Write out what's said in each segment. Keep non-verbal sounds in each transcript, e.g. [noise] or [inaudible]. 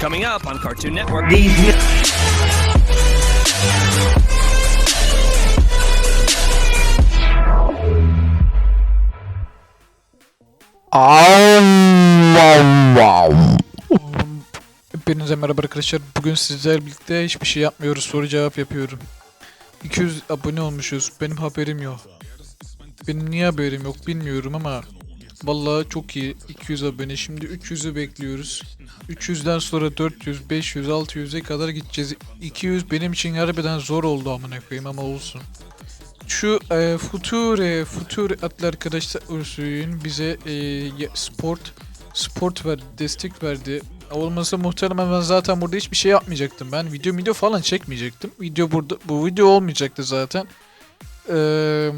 Coming up on Cartoon Network. Hepinize merhaba arkadaşlar. Bugün sizlerle birlikte hiçbir şey yapmıyoruz. Soru cevap yapıyorum. 200 abone olmuşuz. Benim haberim yok. Benim niye haberim yok bilmiyorum ama Vallahi çok iyi. 200 abone. Şimdi 300'ü bekliyoruz. 300'den sonra 400, 500, 600'e kadar gideceğiz. 200 benim için harbiden zor oldu amına koyayım ama olsun. Şu e, Future, Future adlı arkadaşlar Ursu'nun bize e, sport sport verdi, destek verdi. Olmasa muhtemelen ben zaten burada hiçbir şey yapmayacaktım. Ben video video falan çekmeyecektim. Video burada bu video olmayacaktı zaten. Ee,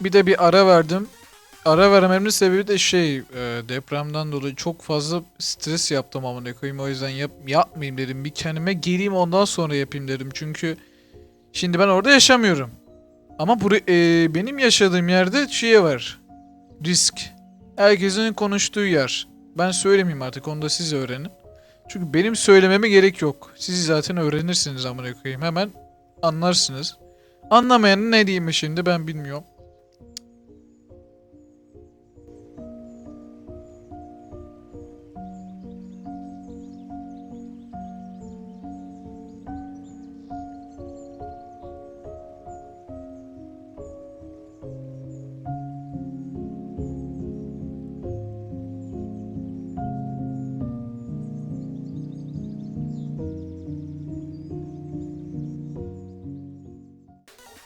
bir de bir ara verdim. Ara vermemin sebebi de şey e, depremden dolayı çok fazla stres yaptım amına koyayım. O yüzden yap, yapmayayım dedim. Bir kendime geleyim ondan sonra yapayım dedim. Çünkü şimdi ben orada yaşamıyorum. Ama bur e, benim yaşadığım yerde şey var. Risk. Herkesin konuştuğu yer. Ben söylemeyeyim artık onu da siz öğrenin. Çünkü benim söylememe gerek yok. Siz zaten öğrenirsiniz amına koyayım. Hemen anlarsınız. Anlamayanın ne diyeyim şimdi ben bilmiyorum.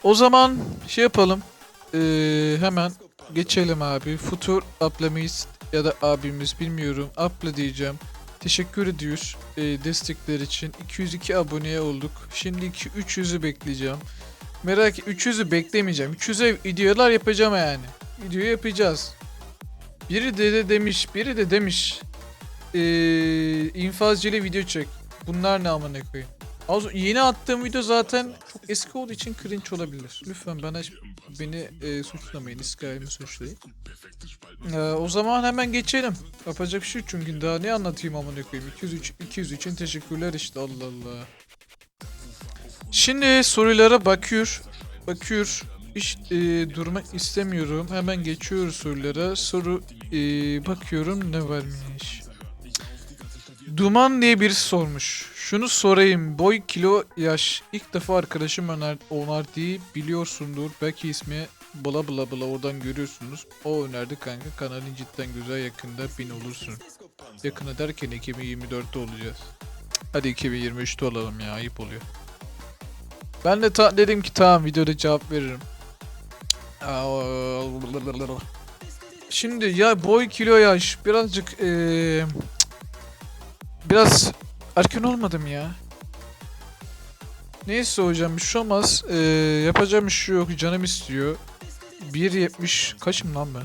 O zaman şey yapalım. Ee, hemen geçelim abi. Futur ablamız ya da abimiz bilmiyorum. Abla diyeceğim. Teşekkür ediyoruz ee, destekler için. 202 aboneye olduk. Şimdi 2 300'ü bekleyeceğim. Merak 300'ü beklemeyeceğim. 300'e videolar yapacağım yani. Video yapacağız. Biri de, de demiş, biri de demiş. Ee, infazcıyla video çek. Bunlar ne amına koyayım. Az yeni attığım video zaten çok eski olduğu için cringe olabilir. Lütfen bana beni e, suçlamayın, İsrail'imi suçlayın. Ee, o zaman hemen geçelim. Yapacak şey çünkü daha ne anlatayım amına koyayım. 203 200 için teşekkürler işte Allah Allah. Şimdi sorulara bakıyor. Bakıyor. Hiç e, durmak istemiyorum. Hemen geçiyoruz sorulara. Soru e, bakıyorum ne varmış. Duman diye birisi sormuş. Şunu sorayım. Boy, kilo, yaş. İlk defa arkadaşım öner önerdiği biliyorsundur. Belki ismi bla bla bla oradan görüyorsunuz. O önerdi kanka. Kanalın cidden güzel yakında bin olursun. Yakına derken 2024'te olacağız. Hadi 2023'te olalım ya ayıp oluyor. Ben de ta- dedim ki tamam videoda cevap veririm. Şimdi ya boy kilo yaş birazcık eee biraz erken olmadım ya. Neyse hocam bir şey olmaz. Ee, yapacağım bir şey yok. Canım istiyor. 1.70 kaçım lan ben?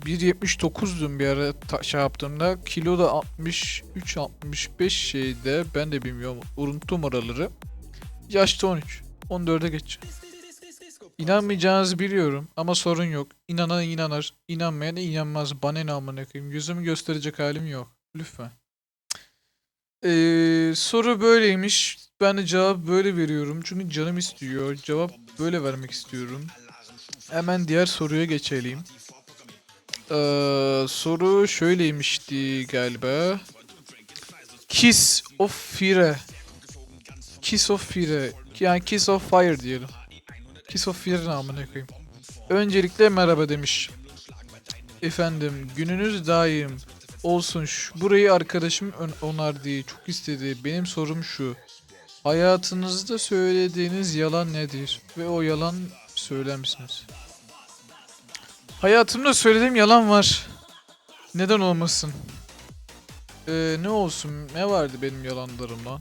1.79'dum bir ara ta- şey yaptığımda. Kilo da 63-65 şeyde. Ben de bilmiyorum. Unuttum oraları. Yaşta 13. 14'e geçeceğim. İnanmayacağınızı biliyorum ama sorun yok. İnanan inanır, inanmayan inanmaz. Bana ne amına koyayım. Yüzümü gösterecek halim yok. Lütfen. Ee, soru böyleymiş. Ben de cevap böyle veriyorum. Çünkü canım istiyor. Cevap böyle vermek istiyorum. Hemen diğer soruya geçelim. Ee, soru şöyleymişti galiba. Kiss of Fire. Kiss of Fire. Yani Kiss of Fire diyelim. Kiss of Fire namına koyayım. Öncelikle merhaba demiş. Efendim gününüz daim olsun. Şu, burayı arkadaşım ön- önerdi. Çok istedi. Benim sorum şu. Hayatınızda söylediğiniz yalan nedir? Ve o yalan söyler misiniz? Hayatımda söylediğim yalan var. Neden olmasın? Ee, ne olsun? Ne vardı benim yalanlarım lan?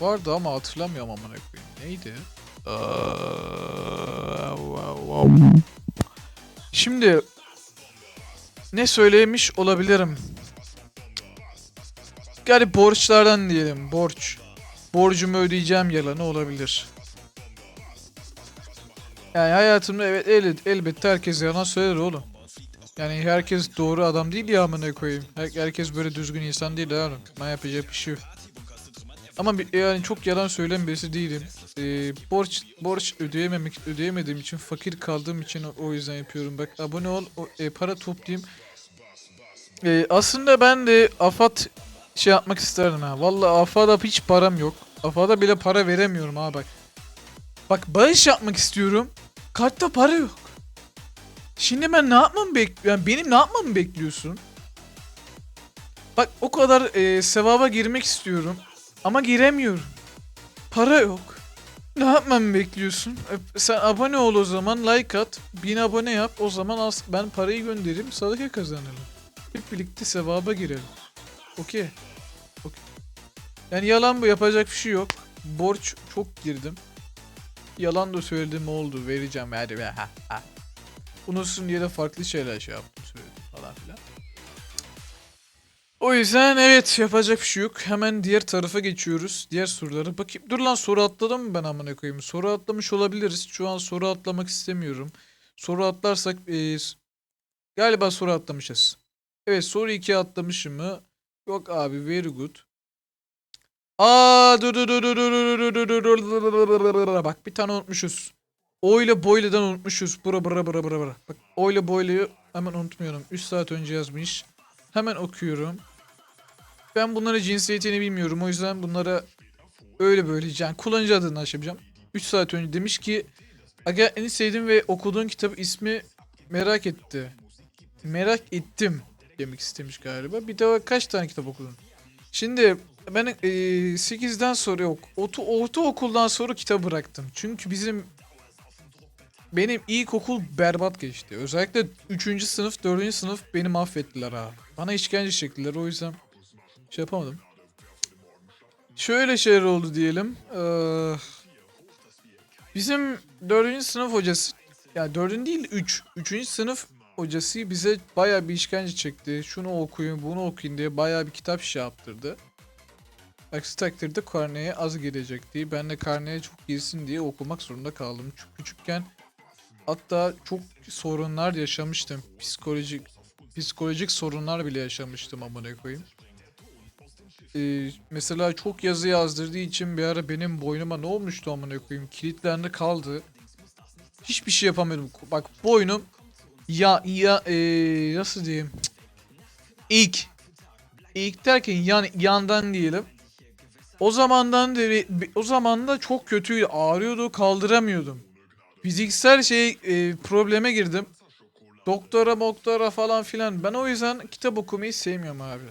Vardı ama hatırlamıyorum amına koyayım. Neydi? Aa, Şimdi ne söylemiş olabilirim? Yani borçlardan diyelim. Borç. Borcumu ödeyeceğim yalanı olabilir. Yani hayatımda evet el, elbette herkes yalan söyler oğlum. Yani herkes doğru adam değil ya amına koyayım. Her- herkes böyle düzgün insan değil oğlum. Ben yapacak bir şey yok. Ama bir- yani çok yalan söyleyen birisi değilim. Ee, borç borç ödeyememek ödeyemediğim için fakir kaldığım için o, o yüzden yapıyorum. Bak abone ol, o, e, para toplayayım. Ee, aslında ben de AFAD şey yapmak isterdim ha. Vallahi AFAD'a hiç param yok. AFAD'a bile para veremiyorum ha bak. Bak bağış yapmak istiyorum. Kartta para yok. Şimdi ben ne yapmamı bekliyorum? Yani benim ne yapmamı bekliyorsun? Bak o kadar e, sevaba girmek istiyorum. Ama giremiyorum. Para yok. Ne yapmamı bekliyorsun? E, sen abone ol o zaman, like at, bin abone yap. O zaman ben parayı göndereyim, sadaka kazanalım. Hep birlikte sevaba girelim. Okey. Okey. Yani yalan bu, yapacak bir şey yok. Borç çok girdim. Yalan da söyledim oldu, vereceğim be ha ha. Unutsun diye de farklı şeyler şey yaptım söyledim falan filan. O yüzden evet yapacak bir şey yok. Hemen diğer tarafa geçiyoruz. Diğer sorulara bakayım. Dur lan soru atladım mı ben amına koyayım? Soru atlamış olabiliriz. Şu an soru atlamak istemiyorum. Soru atlarsak e, galiba soru atlamışız. Evet soru 2 atlamışım mı? Yok abi very good. Aa dur dur dur dur dur dur dur dur dur. Bak bir tane unutmuşuz. O ile Boyle'den unutmuşuz. Bura bura bura bura bura. Bak O ile Boyle'yi hemen unutmuyorum. 3 saat önce yazmış. Hemen okuyorum. Ben bunların cinsiyetini bilmiyorum. O yüzden bunlara öyle böyle yani kullanıcı adını açacağım. 3 saat önce demiş ki Aga en sevdiğim ve okuduğun kitap ismi merak etti. Merak ettim demek istemiş galiba. Bir de kaç tane kitap okudun? Şimdi ben e, 8'den sonra yok. Orta, ortaokuldan sonra kitap bıraktım. Çünkü bizim benim ilkokul berbat geçti. Özellikle 3. sınıf, 4. sınıf beni mahvettiler ha. Bana işkence çektiler o yüzden şey yapamadım. Şöyle şeyler oldu diyelim. Ee, bizim 4. sınıf hocası, yani 4. değil 3. 3. sınıf hocası bize bayağı bir işkence çekti. Şunu okuyun, bunu okuyun diye bayağı bir kitap şey yaptırdı. Aksi takdirde karneye az girecekti. Ben de karneye çok girsin diye okumak zorunda kaldım. Çok küçükken hatta çok sorunlar yaşamıştım. Psikolojik psikolojik sorunlar bile yaşamıştım amına koyayım. Ee, mesela çok yazı yazdırdığı için bir ara benim boynuma ne olmuştu amına koyayım? Kilitlendi kaldı. Hiçbir şey yapamıyordum. Bak boynum ya ya ee, nasıl diyeyim? İlk ilk derken yan yandan diyelim. O zamandan beri o zaman da çok kötüydü. Ağrıyordu, kaldıramıyordum. Fiziksel şey e, probleme girdim. Doktora doktora falan filan. Ben o yüzden kitap okumayı sevmiyorum abi.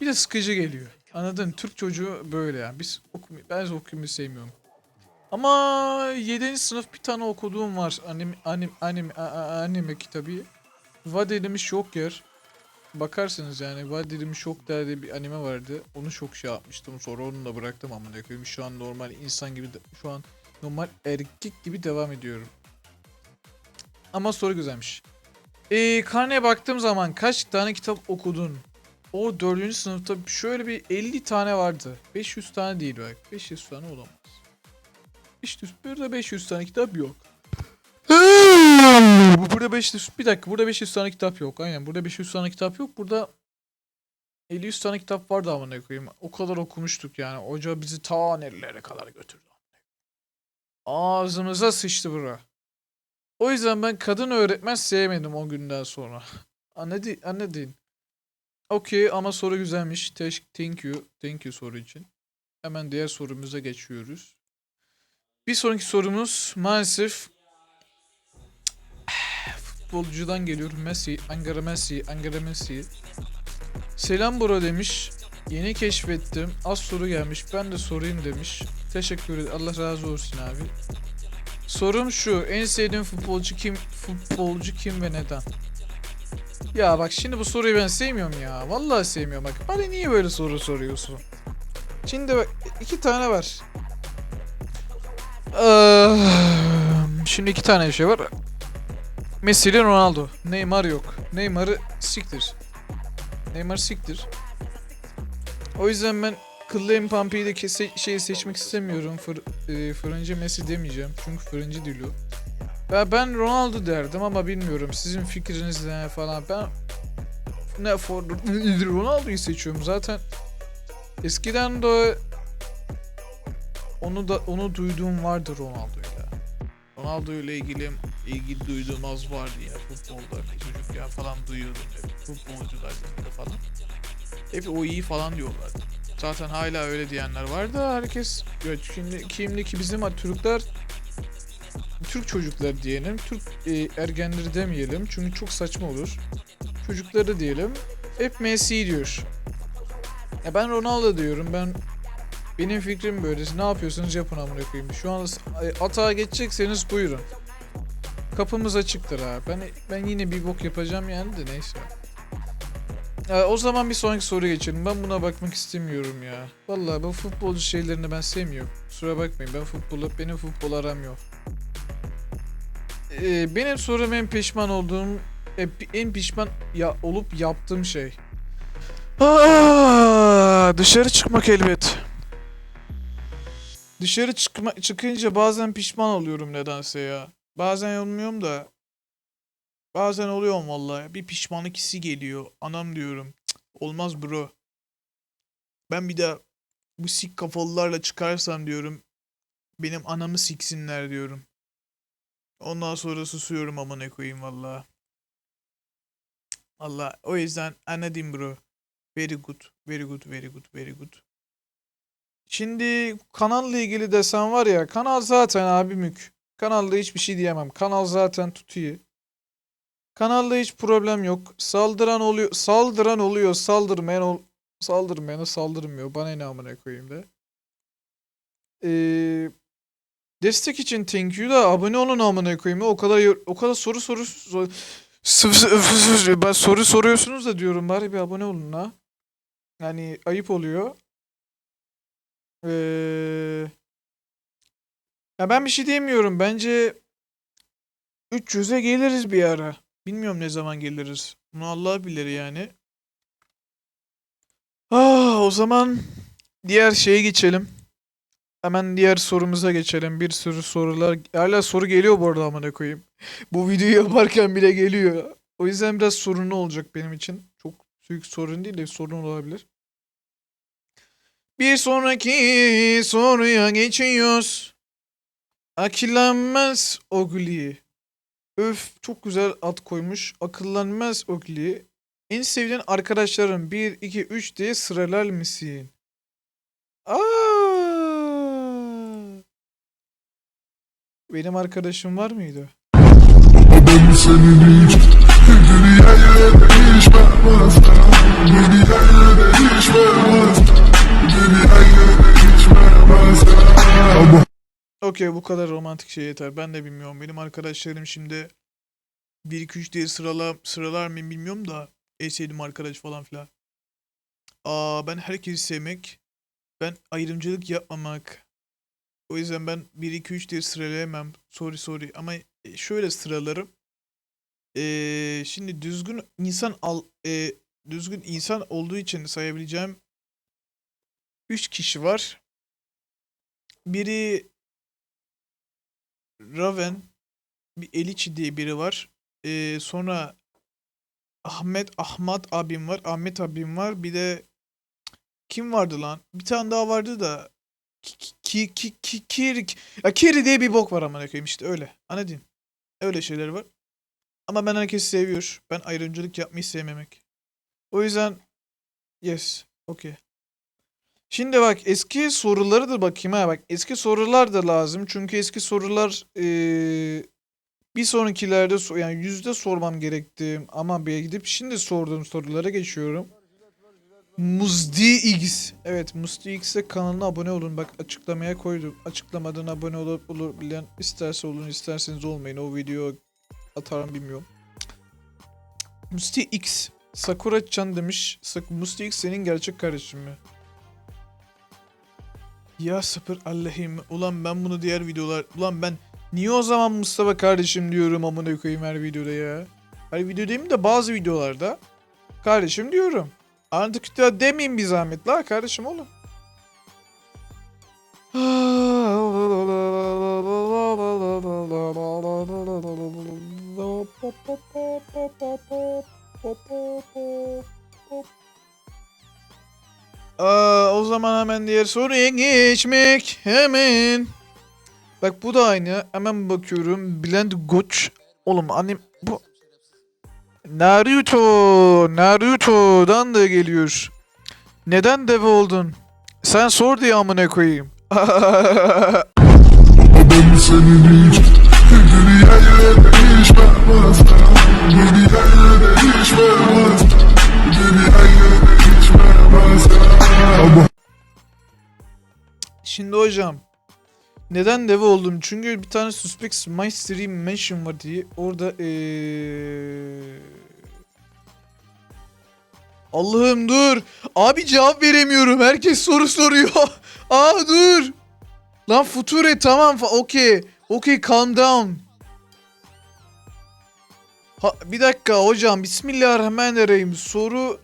Bir de sıkıcı geliyor. Anladın? Türk çocuğu böyle yani. Biz okumayı, ben okumayı sevmiyorum. Ama 7. sınıf bir tane okuduğum var. Anime, anime, anime, anime kitabı. Vadelimiş yok yer. Bakarsınız yani Vadelimiş yok diye bir anime vardı. Onu çok şey yapmıştım. Sonra onu da bıraktım ama koyayım. Şu an normal insan gibi şu an normal erkek gibi devam ediyorum. Ama soru güzelmiş. Ee, karneye baktığım zaman kaç tane kitap okudun? O 4. sınıfta şöyle bir 50 tane vardı. 500 tane değil bak. 500 tane olamaz. 500, burada 500 tane kitap yok. Bu burada 500 bir dakika burada 500 tane kitap yok. Aynen burada 500 tane kitap yok. Burada 50 tane kitap vardı ama ne koyayım. O kadar okumuştuk yani. Hoca bizi ta nerelere kadar götürdü. Ağzımıza sıçtı bura. O yüzden ben kadın öğretmen sevmedim o günden sonra. [laughs] Anladın? Anladın? Okey ama soru güzelmiş. Thank you. Thank you soru için. Hemen diğer sorumuza geçiyoruz. Bir sonraki sorumuz maalesef futbolcudan geliyor. Messi, Angara Messi, Angara Messi. Selam bro demiş. Yeni keşfettim. Az soru gelmiş. Ben de sorayım demiş. Teşekkür ederim. Allah razı olsun abi. Sorum şu. En sevdiğin futbolcu kim? Futbolcu kim ve neden? Ya bak şimdi bu soruyu ben sevmiyorum ya. Vallahi sevmiyorum bak. Bana niye böyle soru soruyorsun? Şimdi bak iki tane var. Şimdi iki tane şey var. Messi ile Ronaldo. Neymar yok. Neymar'ı siktir. Neymar siktir. O yüzden ben kıllı Mpampe'yi de kese şeyi seçmek istemiyorum. Fır, e, fırıncı Messi demeyeceğim. Çünkü fırıncı değil. Ben, ben Ronaldo derdim ama bilmiyorum. Sizin fikriniz ne falan. Ben ne for Ronaldo'yu seçiyorum. Zaten eskiden de onu da onu duyduğum vardı Ronaldo'yla. Ronaldo ile ilgili ilgi duyduğum az vardı ya futbolda çocukken falan duyuyordum hep futbolcular falan. Hep o iyi falan diyorlardı. Zaten hala öyle diyenler vardı. Herkes ya şimdi kimdeki bizim Türkler Türk çocuklar diyelim. Türk e, ergenleri demeyelim. Çünkü çok saçma olur. Çocukları diyelim. Hep Messi diyor. Ya ben Ronaldo diyorum. Ben benim fikrim böyle. Siz ne yapıyorsunuz yapın amına koyayım. Şu an atağa geçecekseniz buyurun. Kapımız açıktır ha. Ben ben yine bir bok yapacağım yani de neyse. Ya, o zaman bir sonraki soruya geçelim. Ben buna bakmak istemiyorum ya. Vallahi bu futbolcu şeylerini ben sevmiyorum. Kusura bakmayın ben futbolu benim futbol aram yok. Ee, benim sorum en pişman olduğum e, en pişman ya olup yaptığım şey. Aa, dışarı çıkmak elbet. Dışarı çıkma, çıkınca bazen pişman oluyorum nedense ya. Bazen olmuyorum da. Bazen oluyorum vallahi. Bir pişmanlık hissi geliyor. Anam diyorum. "Cık, olmaz bro. Ben bir daha bu sik kafalılarla çıkarsam diyorum. Benim anamı siksinler diyorum. Ondan sonra susuyorum amına koyayım vallahi. Allah o yüzden anladım bro. Very good, very good, very good, very good. Şimdi kanalla ilgili desen var ya kanal zaten abi mük. Kanalda hiçbir şey diyemem. Kanal zaten tutuyor. Kanalda hiç problem yok. Saldıran oluyor, saldıran oluyor, saldırmayan ol saldırmayana saldırmıyor. Bana ne amına koyayım de. Ee, destek için thank you da abone olun amına koyayım. O kadar o kadar soru soru soru ben soru soruyorsunuz da diyorum bari bir abone olun la. Yani ayıp oluyor. Ee, ya ben bir şey diyemiyorum. Bence 300'e geliriz bir ara. Bilmiyorum ne zaman geliriz. Bunu Allah bilir yani. Ah, o zaman diğer şeye geçelim. Hemen diğer sorumuza geçelim. Bir sürü sorular. Hala soru geliyor bu arada amına koyayım. Bu videoyu yaparken bile geliyor. O yüzden biraz sorunlu olacak benim için. Çok büyük sorun değil de sorun olabilir. Bir sonraki soruya geçiyoruz. Akıllanmaz Ogli. Öf çok güzel ad koymuş. Akıllanmaz Ogli. En sevdiğin arkadaşların 1, 2, 3 diye sıralar mısın? Aa! Benim arkadaşım var mıydı? Ben senin Okey bu kadar romantik şey yeter. Ben de bilmiyorum. Benim arkadaşlarım şimdi 1 2 3 diye sırala sıralar mı bilmiyorum da en arkadaş falan filan. Aa ben herkesi sevmek, ben ayrımcılık yapmamak. O yüzden ben 1 2 3 diye sıralayamam. Sorry sorry ama e, şöyle sıralarım. Ee, şimdi düzgün insan al e, düzgün insan olduğu için sayabileceğim 3 kişi var. Biri Raven, bir Eliçi diye biri var. Ee, sonra Ahmet Ahmet abim var. Ahmet abim var. Bir de kim vardı lan? Bir tane daha vardı da ki ki ki ki Kiri ya Kiri diye bir bok var amına koyayım işte öyle. Anladın? Öyle şeyler var. Ama ben herkesi seviyor. Ben ayrımcılık yapmayı sevmemek. O yüzden yes. Okay. Şimdi bak eski soruları da bakayım ha bak eski sorular da lazım çünkü eski sorular eee, bir sonrakilerde so- yani yüzde sormam gerekti ama bir gidip şimdi sorduğum sorulara geçiyorum. Muzdi X. Evet Muzdi X'e kanalına abone olun. Bak açıklamaya koydum. Açıklamadan abone olup olur bilen isterse olun isterseniz olmayın. O video atarım bilmiyorum. Musti X. Sakura Chan demiş. Sak Musti X senin gerçek kardeşin mi? Ya sıfır Allah'ım. Ulan ben bunu diğer videolar... Ulan ben niye o zaman Mustafa kardeşim diyorum amına koyayım her videoda ya. Her video demeyeyim de bazı videolarda kardeşim diyorum. Artık da demeyeyim bir zahmet la kardeşim oğlum. [laughs] [laughs] Aa, o zaman hemen diğer soruya geçmek hemen. Bak bu da aynı. Hemen bakıyorum. Bülent Goç. Oğlum annem bu Naruto. Naruto'dan da geliyor. Neden deve oldun? Sen sor diye amına koyayım. Ben senin hiç Dünyayı değişmemezdim Dünyayı değişmemezdim Şimdi hocam. Neden deve oldum? Çünkü bir tane Suspects My Stream Mention var diye. Orada eee... Allah'ım dur. Abi cevap veremiyorum. Herkes soru soruyor. Aa [laughs] dur. Lan Future tamam. Okey. Okey calm down. Ha, bir dakika hocam. Bismillahirrahmanirrahim. Soru...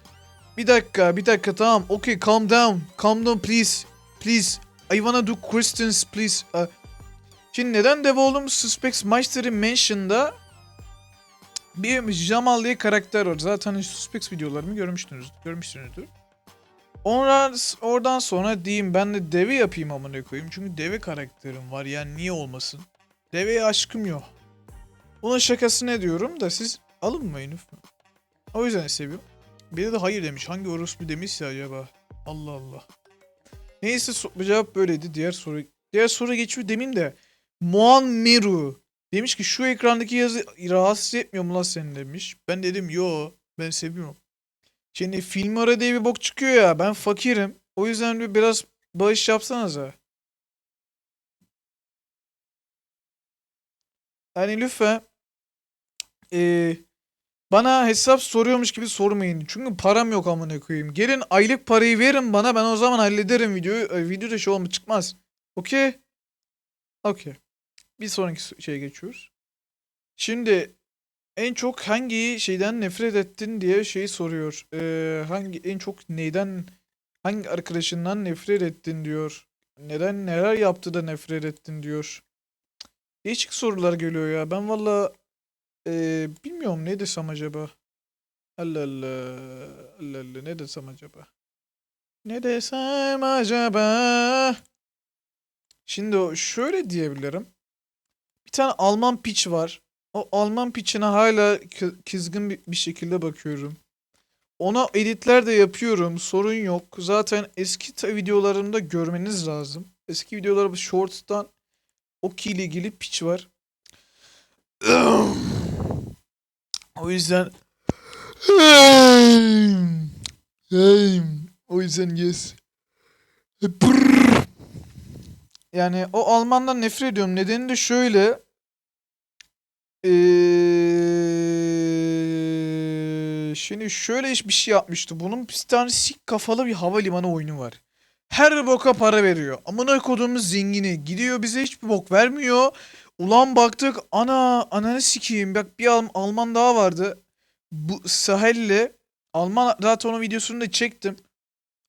Bir dakika. Bir dakika tamam. Okey calm down. Calm down please. Please. I wanna do questions please. Uh, şimdi neden Devolum Suspects Master'ı Mansion'da bir Jamal diye karakter var. Zaten Suspects videolarımı görmüştünüz, görmüşsünüzdür. Oradan, oradan sonra diyeyim ben de deve yapayım amına koyayım. Çünkü deve karakterim var yani niye olmasın. Deveye aşkım yok. Bunun şakasını diyorum da siz alınmayın. O yüzden seviyorum. Biri de hayır demiş. Hangi orospu demişse acaba? Allah Allah. Neyse so- cevap böyleydi. Diğer soru diğer soru geçiyor demin de. Muan Miru demiş ki şu ekrandaki yazı rahatsız etmiyor mu lan seni demiş. Ben dedim yo ben seviyorum. Şimdi film ara diye bir bok çıkıyor ya ben fakirim. O yüzden bir biraz bağış yapsanıza. Yani lütfen eee bana hesap soruyormuş gibi sormayın. Çünkü param yok amına koyayım. Gelin aylık parayı verin bana ben o zaman hallederim videoyu. E, Video da şey olma çıkmaz. Okey? Okey. Bir sonraki so- şeye geçiyoruz. Şimdi en çok hangi şeyden nefret ettin diye şeyi soruyor. Ee, hangi en çok neyden hangi arkadaşından nefret ettin diyor. Neden neler yaptı da nefret ettin diyor. Değişik sorular geliyor ya. Ben valla ee, bilmiyorum ne desem acaba. Allah Allah. Allah Allah ne desem acaba. Ne desem acaba. Şimdi şöyle diyebilirim. Bir tane Alman piç var. O Alman piçine hala kı- kızgın bir, şekilde bakıyorum. Ona editler de yapıyorum. Sorun yok. Zaten eski videolarımda görmeniz lazım. Eski videolarımda Shorts'tan Oki ile ilgili piç var. [clears throat] O yüzden o yüzden yes. Yani o Almandan nefret ediyorum. Nedeni de şöyle. Eee, şimdi şöyle bir şey yapmıştı. Bunun bir tane sik kafalı bir havalimanı oyunu var. Her boka para veriyor. Amına koduğumuz zengini. Gidiyor bize hiçbir bok vermiyor. Ulan baktık ana ananı sikeyim. Bak bir Al- Alman daha vardı. Bu Sahel'le Alman zaten onun videosunu da çektim.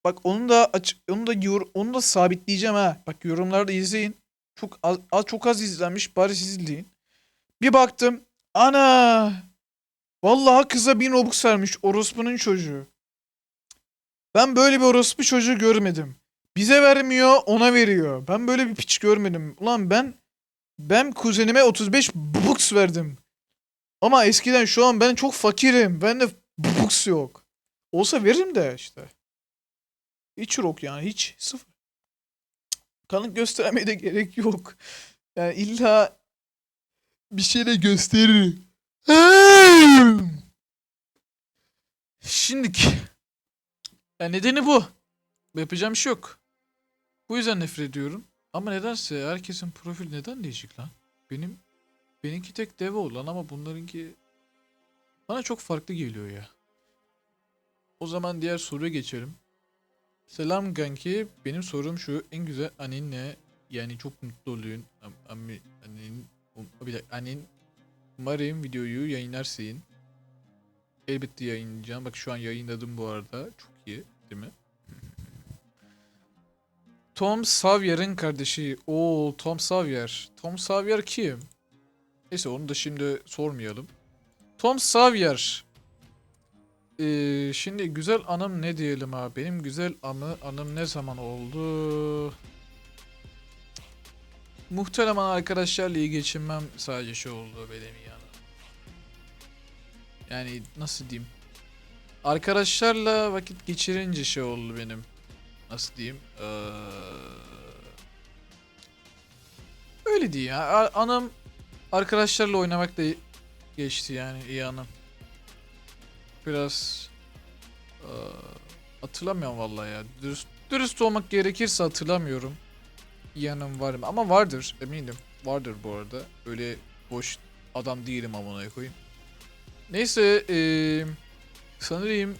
Bak onu da aç onu da yor onu da sabitleyeceğim ha. Bak yorumlarda izleyin. Çok az, az çok az izlenmiş. Bari siz izleyin. Bir baktım. Ana! Vallahi kıza bin Robux vermiş orospunun çocuğu. Ben böyle bir orospu çocuğu görmedim. Bize vermiyor, ona veriyor. Ben böyle bir piç görmedim. Ulan ben ben kuzenime 35 Robux verdim. Ama eskiden şu an ben çok fakirim. Bende Robux yok. Olsa veririm de işte. Hiç yok yani hiç sıfır. Kanıt göstermeye de gerek yok. Yani illa bir şeyle gösterir. Şimdiki. Ya nedeni bu. Yapacağım bir şey yok. Bu yüzden nefret ediyorum. Ama nedense herkesin profil neden değişik lan? Benim benimki tek deve olan ama bunlarınki bana çok farklı geliyor ya. O zaman diğer soruya geçelim. Selam kanki. Benim sorum şu. En güzel anin ne? Yani çok mutlu oluyorsun. Am, anin, um, bir dakika. Anin umarım videoyu yayınlarsın. Elbette yayınlayacağım. Bak şu an yayınladım bu arada. Çok iyi. Değil mi? Tom Sawyer'ın kardeşi. Oo Tom Sawyer. Tom Sawyer kim? Neyse onu da şimdi sormayalım. Tom Sawyer. Ee, şimdi güzel anım ne diyelim abi? Benim güzel anı, anım ne zaman oldu? Muhtemelen arkadaşlarla iyi geçinmem sadece şey oldu benim yani. Yani nasıl diyeyim? Arkadaşlarla vakit geçirince şey oldu benim. Nasıl diyeyim? Ee, öyle diyeyim ya. Anım arkadaşlarla oynamakla geçti yani iyi anım. Biraz ee, hatırlamıyorum vallahi ya. Dürüst, dürüst olmak gerekirse hatırlamıyorum. İyi anım var mı? Ama vardır eminim. Vardır bu arada. Öyle boş adam değilim amına koyayım. Neyse eee sanırım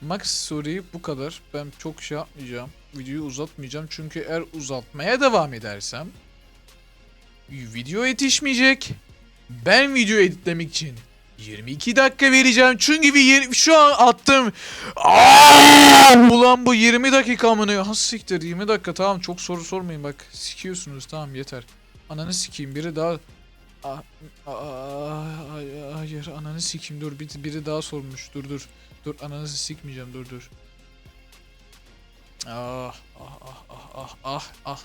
Max Story bu kadar. Ben çok şey yapmayacağım. Videoyu uzatmayacağım. Çünkü eğer uzatmaya devam edersem video yetişmeyecek. Ben video editlemek için 22 dakika vereceğim. Çünkü bir şu an attım. Aa! Ulan bu 20 dakika mı ne? Ha siktir 20 dakika tamam çok soru sormayın bak. Sikiyorsunuz tamam yeter. Ananı sikeyim biri daha Aa, aa, ay- hayır ananı sikeyim dur bir, biri daha sormuş dur dur dur ananızı sikmeyeceğim dur dur ah ah ah ah ah ah ah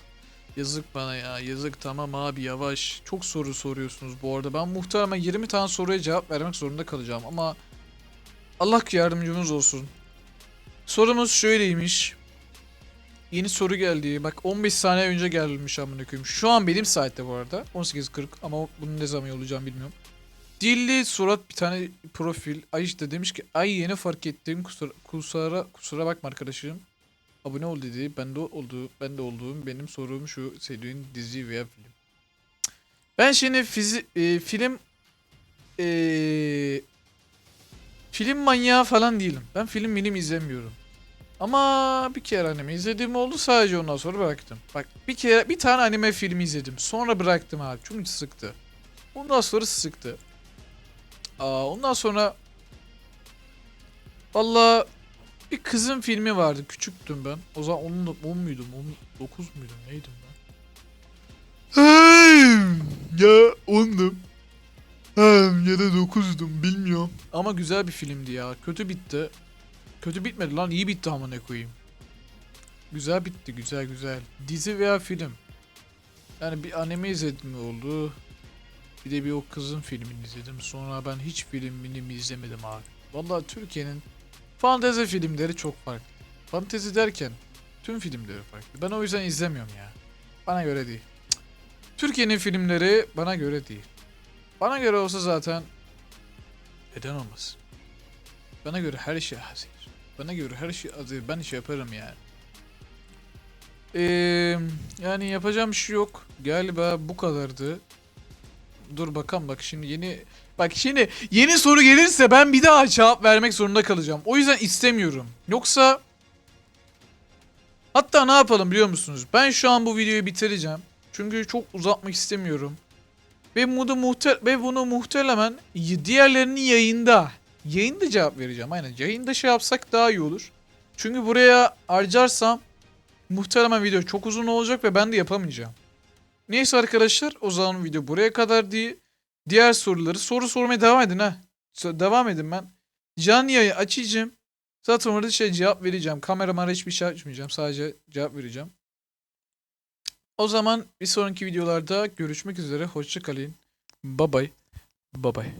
yazık bana ya yazık tamam abi yavaş çok soru soruyorsunuz bu arada ben muhtemelen 20 tane soruya cevap vermek zorunda kalacağım ama Allah yardımcımız olsun sorumuz şöyleymiş Yeni soru geldi. Bak 15 saniye önce gelmiş amına koyayım. Şu an benim saatte bu arada. 18.40 ama bunun ne zaman olacağını bilmiyorum. Dilli surat bir tane profil. Ay işte demiş ki ay yeni fark ettiğim kusura, kusura, kusura bakma arkadaşım. Abone ol dedi. Ben de oldu. Ben de olduğum benim sorum şu sevdiğin dizi veya film. Ben şimdi fizi, e, film e, film manyağı falan değilim. Ben film milim izlemiyorum. Ama bir kere anime izlediğim oldu sadece ondan sonra bıraktım. Bak bir kere bir tane anime filmi izledim. Sonra bıraktım abi. Çünkü sıktı. Ondan sonra sıktı. Aa, ondan sonra Valla bir kızın filmi vardı. Küçüktüm ben. O zaman 10, 10 muydum? 10, 9 muydum? Neydim ben? ya 10'dum. Ya da 9'dum bilmiyorum. Ama güzel bir filmdi ya. Kötü bitti. Kötü bitmedi lan iyi bitti amına koyayım. Güzel bitti güzel güzel. Dizi veya film. Yani bir anime izledim oldu. Bir de bir o kızın filmini izledim. Sonra ben hiç filmini izlemedim abi. Vallahi Türkiye'nin fantezi filmleri çok farklı. Fantezi derken tüm filmleri farklı. Ben o yüzden izlemiyorum ya. Bana göre değil. Türkiye'nin filmleri bana göre değil. Bana göre olsa zaten neden olmasın? Bana göre her şey hazır. Bana göre her şey hazır. Ben iş yaparım yani. Ee, yani yapacağım şey yok. Galiba bu kadardı. Dur bakalım bak şimdi yeni bak şimdi yeni soru gelirse ben bir daha cevap vermek zorunda kalacağım. O yüzden istemiyorum. Yoksa hatta ne yapalım biliyor musunuz? Ben şu an bu videoyu bitireceğim. Çünkü çok uzatmak istemiyorum. Ve bunu muhte ve bunu muhtemelen diğerlerini yayında yayında cevap vereceğim. Aynen yayında şey yapsak daha iyi olur. Çünkü buraya harcarsam muhtemelen video çok uzun olacak ve ben de yapamayacağım. Neyse arkadaşlar o zaman video buraya kadar diye diğer soruları soru sormaya devam edin ha. Devam edin ben. Canlı yayı açacağım. Zaten orada şey cevap vereceğim. Kameramara hiçbir şey açmayacağım. Sadece cevap vereceğim. O zaman bir sonraki videolarda görüşmek üzere. Hoşça kalın. Bye bye. Bye bye.